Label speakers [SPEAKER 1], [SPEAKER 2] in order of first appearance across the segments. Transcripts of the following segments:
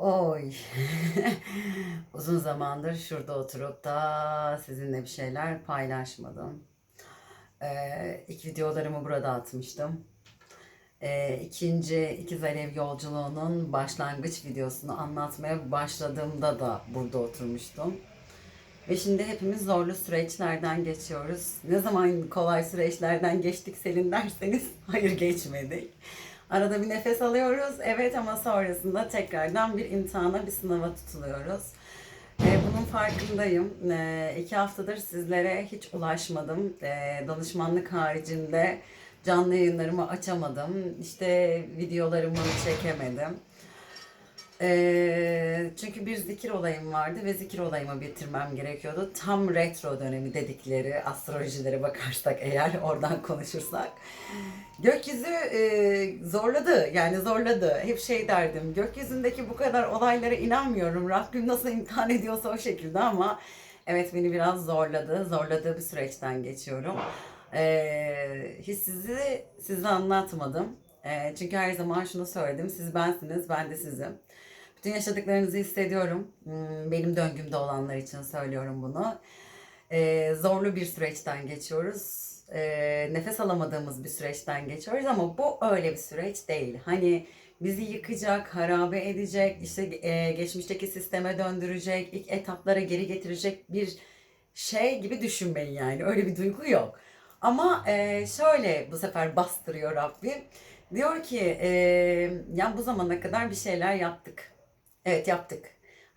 [SPEAKER 1] Oy. Uzun zamandır şurada oturup da sizinle bir şeyler paylaşmadım. Ee, ilk videolarımı burada atmıştım. Ee, ikinci İkiz Alev yolculuğunun başlangıç videosunu anlatmaya başladığımda da burada oturmuştum. Ve şimdi hepimiz zorlu süreçlerden geçiyoruz. Ne zaman kolay süreçlerden geçtik Selin derseniz hayır geçmedik. Arada bir nefes alıyoruz evet ama sonrasında tekrardan bir imtihana bir sınava tutuluyoruz. Ee, bunun farkındayım. Ee, iki haftadır sizlere hiç ulaşmadım. Ee, danışmanlık haricinde canlı yayınlarımı açamadım. İşte videolarımı çekemedim. Ee, çünkü bir zikir olayım vardı ve zikir olayımı bitirmem gerekiyordu. Tam retro dönemi dedikleri astrolojilere bakarsak eğer oradan konuşursak. Gökyüzü e, zorladı yani zorladı. Hep şey derdim gökyüzündeki bu kadar olaylara inanmıyorum. Rabbim nasıl imtihan ediyorsa o şekilde ama evet beni biraz zorladı. Zorladığı bir süreçten geçiyorum. Ee, hiç sizi size anlatmadım. Ee, çünkü her zaman şunu söyledim. Siz bensiniz, ben de sizim. Bütün yaşadıklarınızı hissediyorum. Hmm, Benim döngümde olanlar için söylüyorum bunu. Ee, zorlu bir süreçten geçiyoruz. Ee, nefes alamadığımız bir süreçten geçiyoruz ama bu öyle bir süreç değil. Hani bizi yıkacak, harabe edecek, işte e, geçmişteki sisteme döndürecek, ilk etaplara geri getirecek bir şey gibi düşünmeyin yani. Öyle bir duygu yok. Ama e, şöyle bu sefer bastırıyor Rabbim. Diyor ki e, ya bu zamana kadar bir şeyler yaptık. Evet yaptık.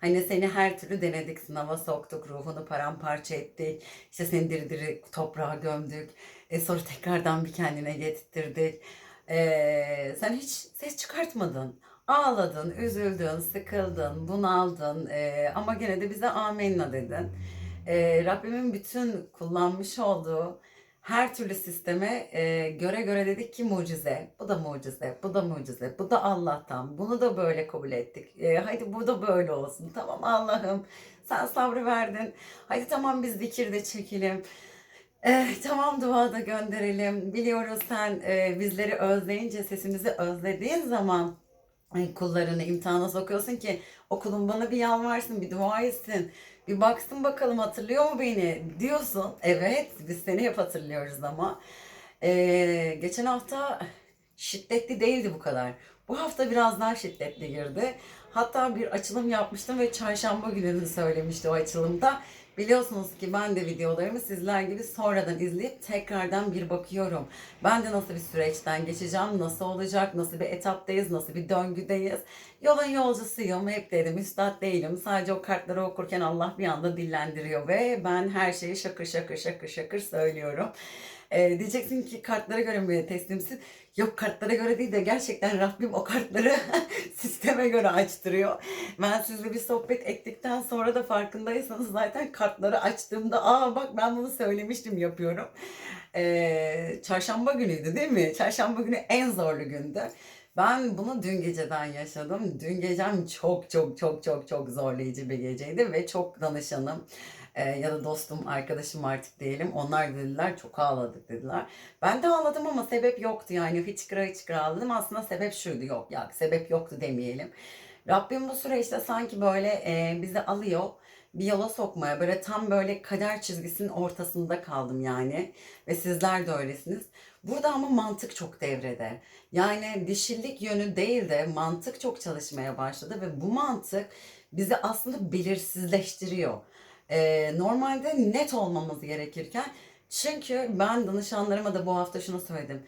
[SPEAKER 1] Hani seni her türlü denedik, sınava soktuk, ruhunu paramparça ettik. İşte seni diri diri toprağa gömdük. E, sonra tekrardan bir kendine getirttirdik. E, sen hiç ses çıkartmadın. Ağladın, üzüldün, sıkıldın, bunaldın. E, ama gene de bize amenna dedin. E, Rabbimin bütün kullanmış olduğu her türlü sisteme e, göre göre dedik ki mucize. Bu da mucize, bu da mucize, bu da Allah'tan. Bunu da böyle kabul ettik. E, hadi bu da böyle olsun. Tamam Allah'ım sen sabrı verdin. Hadi tamam biz zikirde çekelim. E, tamam duada gönderelim. Biliyoruz sen e, bizleri özleyince, sesimizi özlediğin zaman Ay, kullarını imtihana sokuyorsun ki okulun bana bir yalvarsın, bir dua etsin. Bir baksın bakalım hatırlıyor mu beni diyorsun. Evet biz seni hep hatırlıyoruz ama. Ee, geçen hafta şiddetli değildi bu kadar. Bu hafta biraz daha şiddetli girdi. Hatta bir açılım yapmıştım ve çarşamba gününü söylemişti o açılımda. Biliyorsunuz ki ben de videolarımı sizler gibi sonradan izleyip tekrardan bir bakıyorum. Ben de nasıl bir süreçten geçeceğim, nasıl olacak, nasıl bir etaptayız, nasıl bir döngüdeyiz. Yolun yolcusuyum, hep dedim üstad değilim. Sadece o kartları okurken Allah bir anda dillendiriyor ve ben her şeyi şakır şakır şakır şakır söylüyorum. Ee, diyeceksin ki kartlara göre mi teslimsin? Yok kartlara göre değil de gerçekten Rabbim o kartları sisteme göre açtırıyor. Ben sizle bir sohbet ettikten sonra da farkındaysanız zaten kartları açtığımda aa bak ben bunu söylemiştim yapıyorum. Ee, çarşamba günüydü değil mi? Çarşamba günü en zorlu gündü. Ben bunu dün geceden yaşadım. Dün gecem çok çok çok çok çok zorlayıcı bir geceydi ve çok danışanım e, ya da dostum, arkadaşım artık diyelim. Onlar dediler çok ağladık dediler. Ben de ağladım ama sebep yoktu yani hıçkıra hıçkıra ağladım. Aslında sebep şuydu yok ya sebep yoktu demeyelim. Rabbim bu süreçte sanki böyle e, bizi alıyor bir yola sokmaya böyle tam böyle kader çizgisinin ortasında kaldım yani ve sizler de öylesiniz. Burada ama mantık çok devrede. Yani dişillik yönü değil de mantık çok çalışmaya başladı ve bu mantık bizi aslında belirsizleştiriyor. Ee, normalde net olmamız gerekirken çünkü ben danışanlarıma da bu hafta şunu söyledim.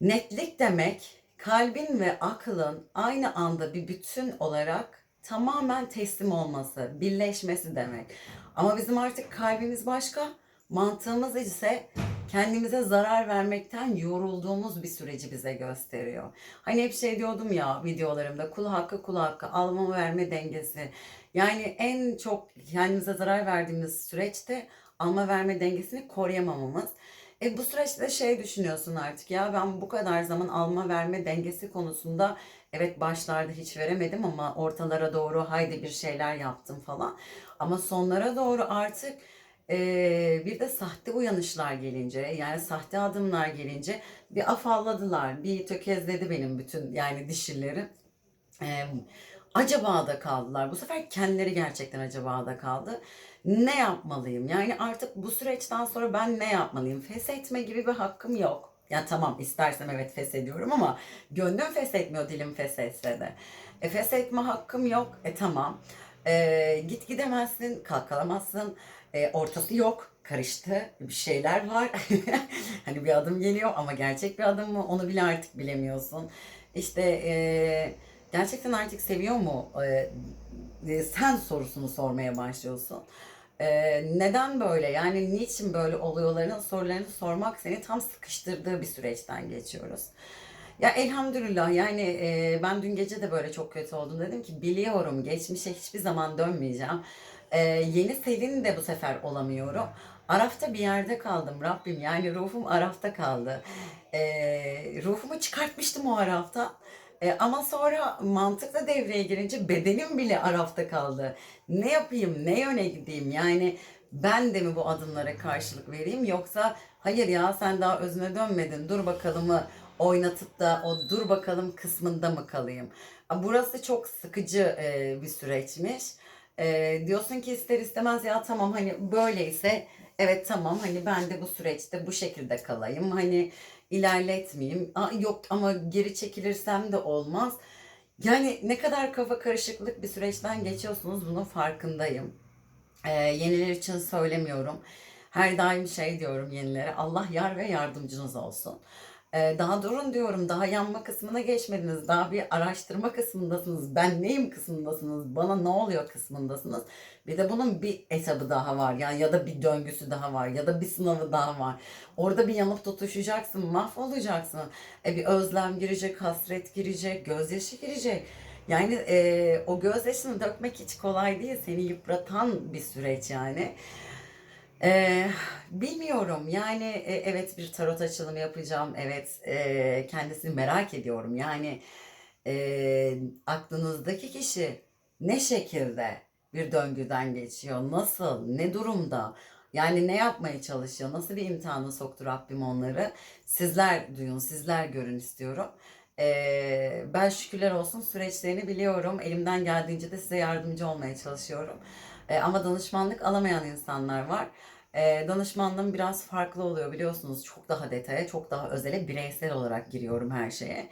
[SPEAKER 1] Netlik demek kalbin ve aklın aynı anda bir bütün olarak tamamen teslim olması, birleşmesi demek. Ama bizim artık kalbimiz başka, mantığımız ise kendimize zarar vermekten yorulduğumuz bir süreci bize gösteriyor. Hani hep şey diyordum ya videolarımda kul hakkı kul hakkı alma verme dengesi. Yani en çok kendimize zarar verdiğimiz süreçte alma verme dengesini koruyamamamız. E bu süreçte şey düşünüyorsun artık ya ben bu kadar zaman alma verme dengesi konusunda evet başlarda hiç veremedim ama ortalara doğru haydi bir şeyler yaptım falan. Ama sonlara doğru artık e, bir de sahte uyanışlar gelince yani sahte adımlar gelince bir afalladılar. Bir tökezledi benim bütün yani dişilerim. E, acaba da kaldılar. Bu sefer kendileri gerçekten acaba da kaldı. Ne yapmalıyım? Yani artık bu süreçten sonra ben ne yapmalıyım? Feshetme gibi bir hakkım yok. Ya tamam istersem evet feshediyorum ama gönlüm feshetmiyor dilim feshetse de. E feshetme hakkım yok. E tamam. E, git gidemezsin, kalkalamazsın. E, ortası yok. Karıştı. Bir şeyler var. hani bir adım geliyor ama gerçek bir adım mı onu bile artık bilemiyorsun. İşte e, gerçekten artık seviyor mu? E, e, sen sorusunu sormaya başlıyorsun. E, neden böyle? Yani niçin böyle oluyorların sorularını sormak seni tam sıkıştırdığı bir süreçten geçiyoruz. Ya elhamdülillah yani e, ben dün gece de böyle çok kötü oldum. Dedim ki biliyorum geçmişe hiçbir zaman dönmeyeceğim. E, yeni Selin de bu sefer olamıyorum. Arafta bir yerde kaldım Rabbim yani ruhum Arafta kaldı. E, ruhumu çıkartmıştım o Arafta. E, ama sonra mantıkla devreye girince bedenim bile Arafta kaldı. Ne yapayım, ne yöne gideyim yani ben de mi bu adımlara karşılık vereyim yoksa hayır ya sen daha özüne dönmedin dur bakalımı oynatıp da o dur bakalım kısmında mı kalayım? Burası çok sıkıcı e, bir süreçmiş. E, diyorsun ki ister istemez ya tamam hani böyleyse evet tamam hani ben de bu süreçte bu şekilde kalayım. Hani ilerletmeyeyim. Aa, yok ama geri çekilirsem de olmaz. Yani ne kadar kafa karışıklık bir süreçten geçiyorsunuz bunun farkındayım. Ee, yeniler için söylemiyorum. Her daim şey diyorum yenilere. Allah yar ve yardımcınız olsun. Ee, daha durun diyorum. Daha yanma kısmına geçmediniz. Daha bir araştırma kısmındasınız. Ben neyim kısmındasınız. Bana ne oluyor kısmındasınız. Bir de bunun bir etabı daha var. Yani ya da bir döngüsü daha var. Ya da bir sınavı daha var. Orada bir yanıp tutuşacaksın. Mahvolacaksın. E, bir özlem girecek. Hasret girecek. Gözyaşı girecek. Yani e, o gözyaşını dökmek hiç kolay değil. Seni yıpratan bir süreç yani. Ee, bilmiyorum. Yani e, evet bir tarot açılımı yapacağım. Evet e, kendisini merak ediyorum. Yani e, aklınızdaki kişi ne şekilde bir döngüden geçiyor? Nasıl? Ne durumda? Yani ne yapmaya çalışıyor? Nasıl bir imtihana soktu Rabbim onları? Sizler duyun sizler görün istiyorum. Ee, ben şükürler olsun süreçlerini biliyorum. Elimden geldiğince de size yardımcı olmaya çalışıyorum. E, ama danışmanlık alamayan insanlar var. E, danışmanlığım biraz farklı oluyor biliyorsunuz. Çok daha detaya, çok daha özele, bireysel olarak giriyorum her şeye.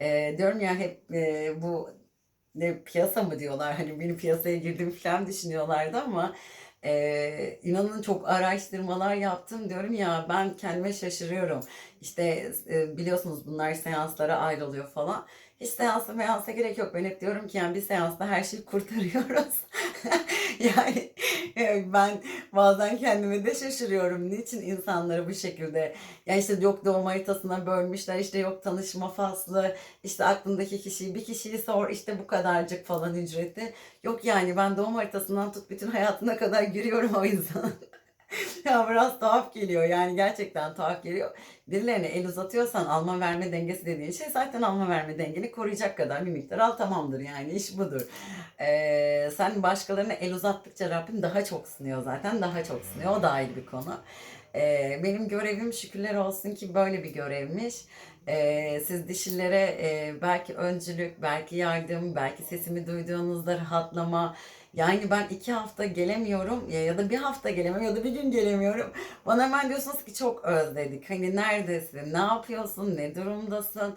[SPEAKER 1] E, diyorum ya hep e, bu ne piyasa mı diyorlar hani benim piyasaya girdim falan düşünüyorlardı ama e, inanın çok araştırmalar yaptım diyorum ya ben kendime şaşırıyorum. İşte e, biliyorsunuz bunlar seanslara ayrılıyor falan. Hiç seansa meansa gerek yok. Ben hep diyorum ki yani bir seansta her şeyi kurtarıyoruz. yani e, ben bazen kendime de şaşırıyorum. Niçin insanları bu şekilde ya işte yok doğum haritasına bölmüşler işte yok tanışma faslı işte aklındaki kişiyi bir kişiyi sor işte bu kadarcık falan ücreti. Yok yani ben doğum haritasından tut bütün hayatına kadar giriyorum o yüzden. ya biraz tuhaf geliyor yani gerçekten tuhaf geliyor. Birilerine el uzatıyorsan alma verme dengesi dediğin şey zaten alma verme dengeni koruyacak kadar bir miktar al tamamdır yani iş budur. Ee, sen başkalarına el uzattıkça Rabbim daha çok sınıyor zaten daha çok sınıyor o da ayrı bir konu. Ee, benim görevim şükürler olsun ki böyle bir görevmiş. Ee, siz dişillere e, belki öncülük, belki yardım, belki sesimi duyduğunuzda rahatlama, yani ben iki hafta gelemiyorum ya, ya da bir hafta gelemiyorum ya da bir gün gelemiyorum. Bana hemen diyorsunuz ki çok özledik. Hani neredesin, ne yapıyorsun, ne durumdasın?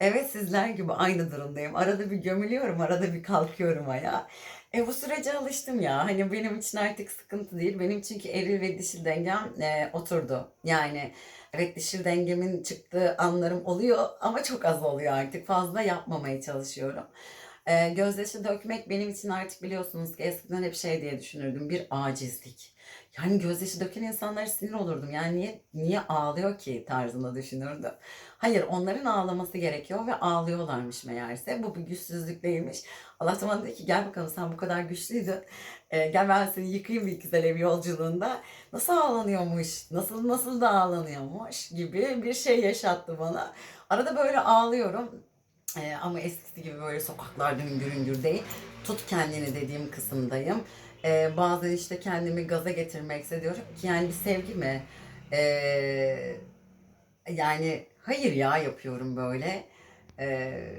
[SPEAKER 1] Evet sizler gibi aynı durumdayım. Arada bir gömülüyorum, arada bir kalkıyorum ayağa. E bu sürece alıştım ya. Hani benim için artık sıkıntı değil. Benim çünkü eril ve dişil dengem e, oturdu. Yani evet dişil dengemin çıktığı anlarım oluyor ama çok az oluyor artık. Fazla yapmamaya çalışıyorum. Ee, gözyaşı dökmek benim için artık biliyorsunuz ki eskiden hep şey diye düşünürdüm. Bir acizlik. Yani gözyaşı döken insanlara sinir olurdum. Yani niye, niye ağlıyor ki tarzında düşünürdüm. Hayır onların ağlaması gerekiyor ve ağlıyorlarmış meğerse. Bu bir güçsüzlük değilmiş. Allah bana dedi ki gel bakalım sen bu kadar güçlüydün. Ee, gel ben seni yıkayayım bir güzel ev yolculuğunda. Nasıl ağlanıyormuş, nasıl nasıl da ağlanıyormuş gibi bir şey yaşattı bana. Arada böyle ağlıyorum. Ee, ama eskisi gibi böyle sokaklarda hüngür hüngür değil. Tut kendini dediğim kısımdayım. Ee, bazen işte kendimi gaza getirmekse diyorum ki yani bir sevgi mi? Ee, yani hayır ya yapıyorum böyle. Ee,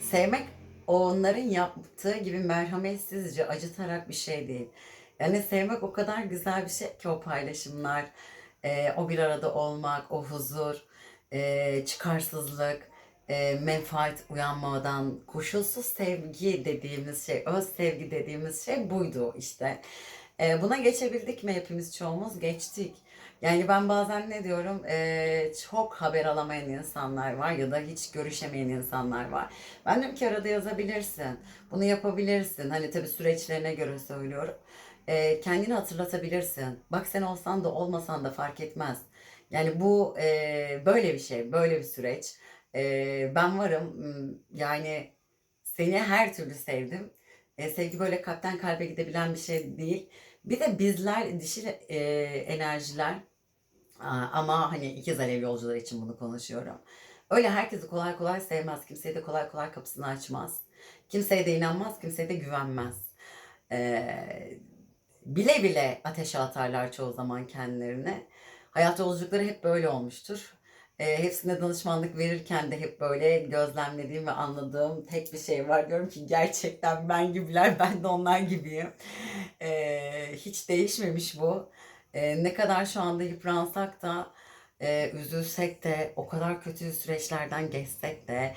[SPEAKER 1] sevmek onların yaptığı gibi merhametsizce acıtarak bir şey değil. Yani sevmek o kadar güzel bir şey ki o paylaşımlar, e, o bir arada olmak, o huzur, e, çıkarsızlık, e, menfaat uyanmadan koşulsuz sevgi dediğimiz şey, öz sevgi dediğimiz şey buydu işte. E, buna geçebildik mi hepimiz çoğumuz? Geçtik. Yani ben bazen ne diyorum, e, çok haber alamayan insanlar var ya da hiç görüşemeyen insanlar var. Ben diyorum ki arada yazabilirsin, bunu yapabilirsin. Hani tabii süreçlerine göre söylüyorum. E, kendini hatırlatabilirsin. Bak sen olsan da olmasan da fark etmez. Yani bu e, böyle bir şey, böyle bir süreç. Ben varım. Yani seni her türlü sevdim. Sevgi böyle kalpten kalbe gidebilen bir şey değil. Bir de bizler dişil enerjiler ama hani ikiz alev yolcuları için bunu konuşuyorum. Öyle herkesi kolay kolay sevmez. Kimseye de kolay kolay kapısını açmaz. Kimseye de inanmaz, kimseye de güvenmez. Ee, bile bile ateşe atarlar çoğu zaman kendilerine. Hayat yolculukları hep böyle olmuştur. Ee, hepsine danışmanlık verirken de hep böyle gözlemlediğim ve anladığım tek bir şey var. Diyorum ki gerçekten ben gibiler, ben de onlar gibiyim. Ee, hiç değişmemiş bu. Ee, ne kadar şu anda yıpransak da, e, üzülsek de, o kadar kötü süreçlerden geçsek de,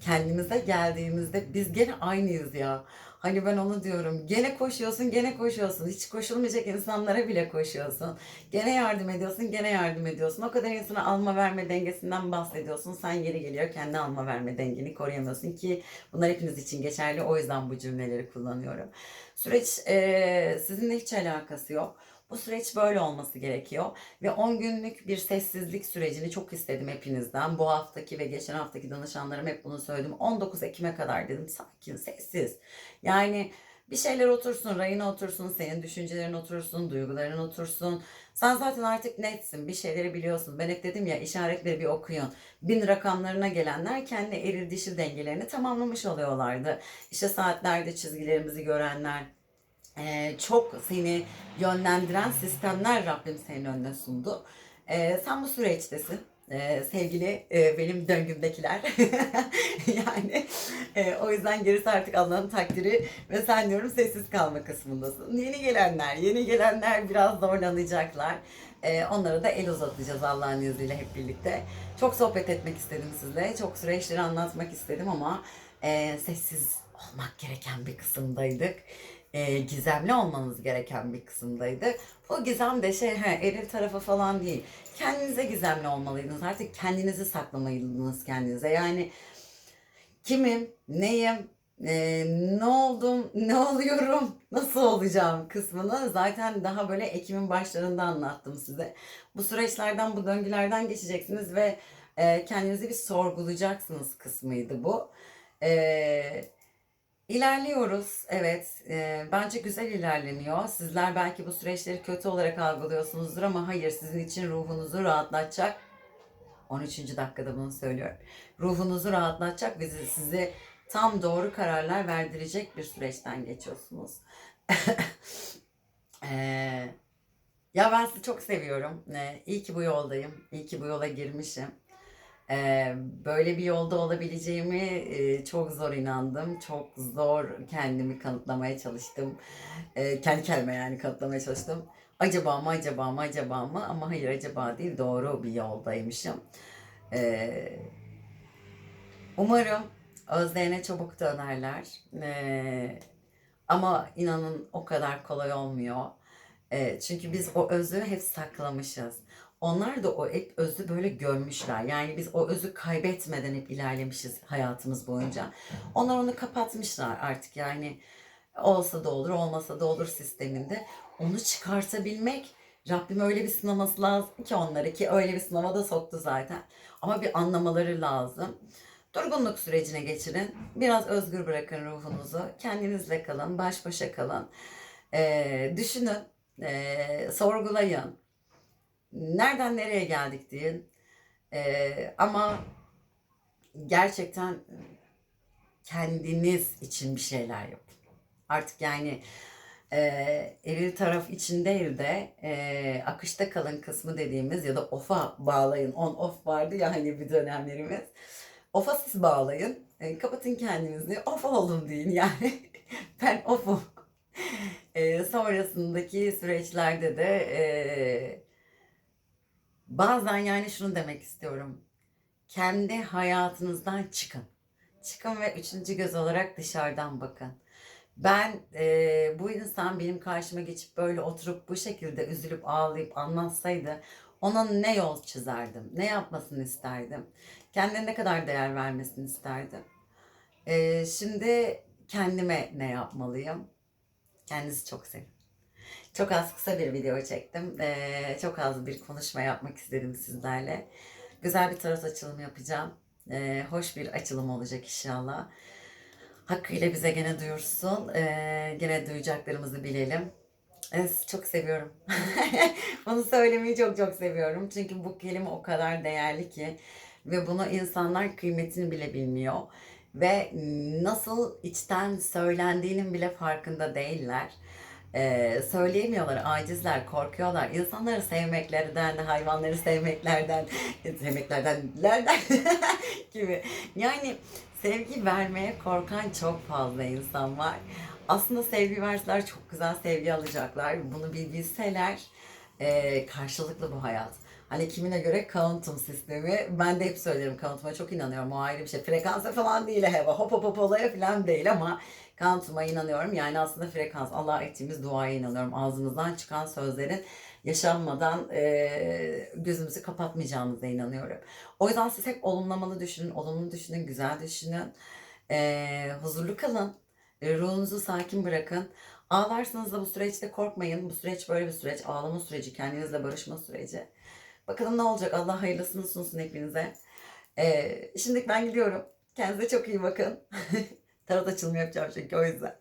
[SPEAKER 1] kendimize geldiğimizde biz gene aynıyız ya. Hani ben onu diyorum. Gene koşuyorsun, gene koşuyorsun. Hiç koşulmayacak insanlara bile koşuyorsun. Gene yardım ediyorsun, gene yardım ediyorsun. O kadar insana alma verme dengesinden bahsediyorsun. Sen yeri geliyor kendi alma verme dengeni koruyamıyorsun ki bunlar hepiniz için geçerli. O yüzden bu cümleleri kullanıyorum. Süreç e, sizinle hiç alakası yok. Bu süreç böyle olması gerekiyor. Ve 10 günlük bir sessizlik sürecini çok istedim hepinizden. Bu haftaki ve geçen haftaki danışanlarım hep bunu söyledim. 19 Ekim'e kadar dedim sakin, sessiz. Yani bir şeyler otursun, rayına otursun, senin düşüncelerin otursun, duyguların otursun. Sen zaten artık netsin, bir şeyleri biliyorsun. Ben hep dedim ya işaretleri bir okuyun. Bin rakamlarına gelenler kendi eril dişil dengelerini tamamlamış oluyorlardı. İşte saatlerde çizgilerimizi görenler, ee, çok seni yönlendiren sistemler Rabbim senin önüne sundu. Ee, sen bu süreçtesin. Ee, sevgili e, benim döngümdekiler. yani e, o yüzden gerisi artık Allah'ın takdiri ve sen diyorum sessiz kalma kısmındasın. Yeni gelenler, yeni gelenler biraz zorlanacaklar. Ee, onlara da el uzatacağız Allah'ın izniyle hep birlikte. Çok sohbet etmek istedim sizle. Çok süreçleri anlatmak istedim ama e, sessiz olmak gereken bir kısımdaydık e, gizemli olmanız gereken bir kısımdaydı. Bu gizem de şey he, eril tarafı falan değil. Kendinize gizemli olmalıydınız. Artık kendinizi saklamalıydınız kendinize. Yani kimim, neyim, e, ne oldum, ne oluyorum, nasıl olacağım kısmını zaten daha böyle Ekim'in başlarında anlattım size. Bu süreçlerden, bu döngülerden geçeceksiniz ve e, kendinizi bir sorgulayacaksınız kısmıydı bu. Eee İlerliyoruz. Evet. e, bence güzel ilerleniyor. Sizler belki bu süreçleri kötü olarak algılıyorsunuzdur ama hayır sizin için ruhunuzu rahatlatacak. 13. dakikada bunu söylüyorum. Ruhunuzu rahatlatacak ve sizi, tam doğru kararlar verdirecek bir süreçten geçiyorsunuz. E, ya ben sizi çok seviyorum. E, iyi ki bu yoldayım. İyi ki bu yola girmişim. Böyle bir yolda olabileceğimi e, çok zor inandım. Çok zor kendimi kanıtlamaya çalıştım. Kendi kendime yani kanıtlamaya çalıştım. Acaba mı, acaba mı, acaba mı? Ama hayır acaba değil, doğru bir yoldaymışım. Ee, umarım özlerine çabuk dönerler. Ama inanın o kadar kolay olmuyor. Çünkü biz o özü hep saklamışız. Onlar da o hep özü böyle görmüşler. Yani biz o özü kaybetmeden hep ilerlemişiz hayatımız boyunca. Onlar onu kapatmışlar artık yani olsa da olur olmasa da olur sisteminde. Onu çıkartabilmek Rabbim öyle bir sınaması lazım ki onları ki öyle bir sınava da soktu zaten. Ama bir anlamaları lazım. Durgunluk sürecine geçirin. Biraz özgür bırakın ruhunuzu. Kendinizle kalın, baş başa kalın. Ee, düşünün, ee, sorgulayın nereden nereye geldik diye. Ee, ama gerçekten kendiniz için bir şeyler yapın. Artık yani e, eril taraf için değil de e, akışta kalın kısmı dediğimiz ya da off'a bağlayın. On off vardı ya hani bir dönemlerimiz. Off'a siz bağlayın. E, kapatın kendinizi. Off olun deyin yani. ben off'um. E, sonrasındaki süreçlerde de e, bazen yani şunu demek istiyorum. Kendi hayatınızdan çıkın. Çıkın ve üçüncü göz olarak dışarıdan bakın. Ben e, bu insan benim karşıma geçip böyle oturup bu şekilde üzülüp ağlayıp anlatsaydı ona ne yol çizerdim? Ne yapmasını isterdim? Kendine ne kadar değer vermesini isterdim? E, şimdi kendime ne yapmalıyım? Kendinizi çok sevin. Çok az kısa bir video çektim. E, çok az bir konuşma yapmak istedim sizlerle. Güzel bir tarot açılımı yapacağım. E, hoş bir açılım olacak inşallah. Hakkıyla bize gene duyursun. Ee, gene duyacaklarımızı bilelim. Ee, sizi çok seviyorum. Bunu söylemeyi çok çok seviyorum. Çünkü bu kelime o kadar değerli ki ve bunu insanlar kıymetini bile bilmiyor ve nasıl içten söylendiğinin bile farkında değiller. Ee, söyleyemiyorlar, acizler, korkuyorlar. İnsanları sevmeklerden, hayvanları sevmeklerden, sevmeklerden, lerden gibi. Yani sevgi vermeye korkan çok fazla insan var. Aslında sevgi verseler çok güzel sevgi alacaklar. Bunu bir bilseler e, karşılıklı bu hayat. Hani kimine göre kuantum sistemi. Ben de hep söylerim kuantuma çok inanıyorum. O ayrı bir şey. Frekansa falan değil heva. Hop hop hop olaya falan değil ama kuantuma inanıyorum. Yani aslında frekans. Allah ettiğimiz duaya inanıyorum. Ağzımızdan çıkan sözlerin yaşanmadan e, gözümüzü kapatmayacağımıza inanıyorum. O yüzden siz hep olumlamalı düşünün, olumlu düşünün, güzel düşünün. E, huzurlu kalın. E, ruhunuzu sakin bırakın. Ağlarsanız da bu süreçte korkmayın. Bu süreç böyle bir süreç. Ağlama süreci, kendinizle barışma süreci. Bakalım ne olacak? Allah hayırlısını sunsun hepinize. E, şimdi ben gidiyorum. Kendinize çok iyi bakın. Tarot açılımı yapacağım çünkü o yüzden.